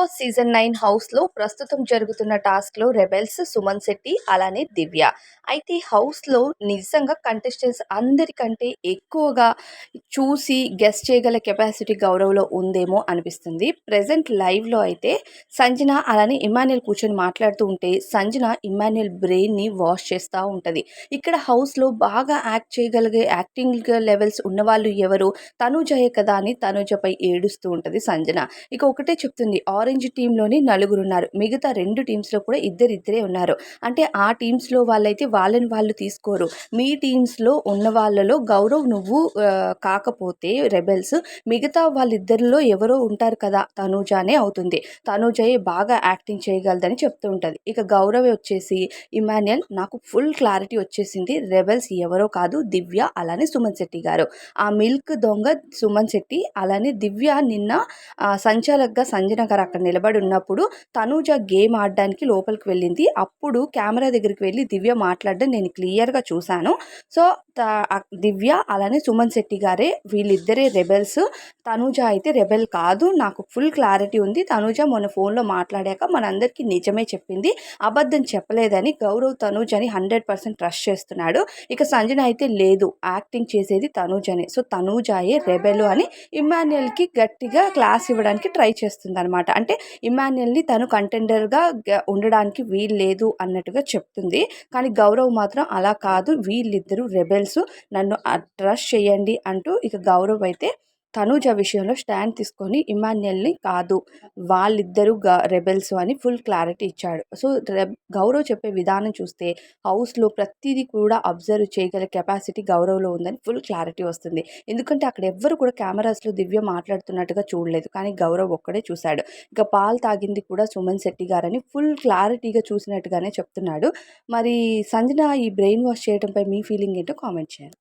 Boss season nine హౌస్లో ప్రస్తుతం జరుగుతున్న టాస్క్లో రెబెల్స్ సుమన్ శెట్టి అలానే దివ్య. అయితే హౌస్లో నిజంగా కంటెస్టెంట్స్ అందరికంటే ఎక్కువగా చూసి గెస్ట్ చేయగల కెపాసిటీ గౌరవ్లో ఉందేమో అనిపిస్తుంది. ప్రజెంట్ లైవ్లో అయితే సంజన అలానే ఇమాన్యుల్ కూర్చొని మాట్లాడుతూ ఉంటే సంజన ఇమాన్యుల్ బ్రెయిన్ని వాష్ చేస్తూ ఉంటుంది. ఇక్కడ హౌస్లో బాగా యాక్ట్ చేయగలిగే యాక్టింగ్ లెవెల్స్ ఉన్నవాళ్ళు ఎవరు? తనుజయే కదా అని తనుజపై ఏడుస్తూ ఉంటుంది సంజన. ఇక ఒకటే చెప్తుంది ఆరెంజ్ టీంలోని నలుగురు ఉన్నారు మిగతా రెండు టీమ్స్లో కూడా ఇద్దరిద్దరే ఉన్నారు. అంటే ఆ టీమ్స్లో వాళ్ళైతే వాళ్ళని వాళ్ళు తీసుకోరు. మీ టీమ్స్లో ఉన్న వాళ్ళలో గౌరవ్ నువ్వు కాకపోతే రెబెల్స్ మిగతా వాళ్ళిద్దరిలో ఎవరో ఉంటారు కదా తనూజానే అవుతుంది. తనూజయే బాగా యాక్టింగ్ చేయగలదని చెప్తూ ఉంటుంది. ఇక గౌరవ్ వచ్చేసి ఇమాన్యుయల్ నాకు ఫుల్ క్లారిటీ వచ్చేసింది. రెబెల్స్ ఎవరో కాదు దివ్య అలానే సుమన్ శెట్టి గారు. ఆ మిల్క్ దొంగ సుమన్ శెట్టి అలానే దివ్య నిన్న సంచాలక్గా సంజన గారు అక్కడ నిలబడి ఉన్నప్పుడు తనూజ గేమ్ ఆడడానికి లోపలికి వెళ్ళింది. అప్పుడు కెమెరా దగ్గరికి వెళ్ళి దివ్య మాట్లాడడం నేను క్లియర్గా చూశాను. సో దివ్య అలానే సుమన్ శెట్టి గారే వీళ్ళిద్దరే రెబెల్స్. తనూజ అయితే రెబెల్ కాదు. నాకు ఫుల్ క్లారిటీ ఉంది. తనూజ మొన్న ఫోన్లో మాట్లాడాక మనందరికీ నిజమే చెప్పింది. అబద్ధం చెప్పలేదని గౌరవ్ తనూజని హండ్రెడ్ పర్సెంట్ ట్రస్ట్ చేస్తున్నాడు. ఇక సంజన అయితే లేదు. యాక్టింగ్ చేసేది తనూజనే. సో తనూజాయే రెబెల్ అని ఇమాన్యుయల్కి గట్టిగా క్లాస్ ఇవ్వడానికి ట్రై చేస్తుంది అనమాట అంటే ఇమాన్యుయల్ని తను కంటెండర్గా ఉండడానికి వీలు లేదు అన్నట్టుగా చెప్తుంది. కానీ గౌరవ్ మాత్రం అలా కాదు. వీళ్ళిద్దరూ రెబెల్ తెలుసు నన్ను ట్రస్ట్ చేయండి అంటూ ఇక గౌరవ్ అయితే తనూజ విషయంలో స్టాండ్ తీసుకొని ఇమాన్యుయల్ని కాదు వాళ్ళిద్దరూ గ రెబెల్స్ అని ఫుల్ క్లారిటీ ఇచ్చాడు. సో గౌరవ్ చెప్పే విధానం చూస్తే హౌస్లో ప్రతిదీ కూడా అబ్జర్వ్ చేయగల కెపాసిటీ గౌరవ్లో ఉందని ఫుల్ క్లారిటీ వస్తుంది. ఎందుకంటే అక్కడ ఎవ్వరు కూడా కెమెరాస్లో దివ్య మాట్లాడుతున్నట్టుగా చూడలేదు. కానీ గౌరవ్ ఒక్కడే చూశాడు. ఇక పాలు తాగింది కూడా సుమన్ శెట్టి గారని ఫుల్ క్లారిటీగా చూసినట్టుగానే చెప్తున్నాడు. మరి సంజన ఈ బ్రెయిన్ వాష్ చేయడంపై మీ ఫీలింగ్ ఏంటో కామెంట్ చేయండి.